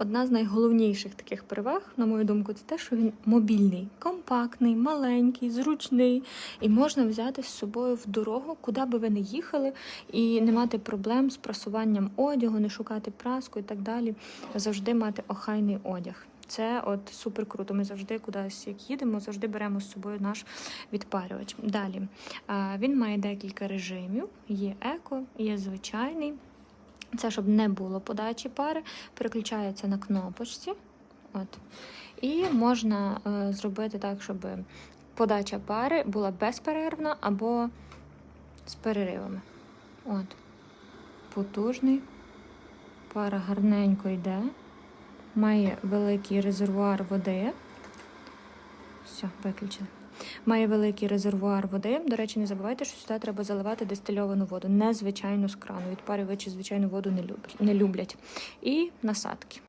одна з найголовніших таких переваг, на мою думку, це те, що він мобільний, компактний, маленький, зручний, і можна взяти з собою в дорогу, куди би ви не їхали, і не мати проблем з прасуванням одягу, не шукати праску і так далі. Завжди мати охайний одяг. Це от супер круто. Ми завжди кудись як їдемо, завжди беремо з собою наш відпарювач. Далі він має декілька режимів: є еко, є звичайний. Це щоб не було подачі пари, переключається на кнопочці. От. І можна е, зробити так, щоб подача пари була безперервна або з переривами. От. Потужний. Пара гарненько йде. Має великий резервуар води. Все, виключили. Має великий резервуар води. До речі, не забувайте, що сюди треба заливати дистильовану воду, не звичайну з крану. Відпарювачі звичайну воду. Не люблять. І насадки.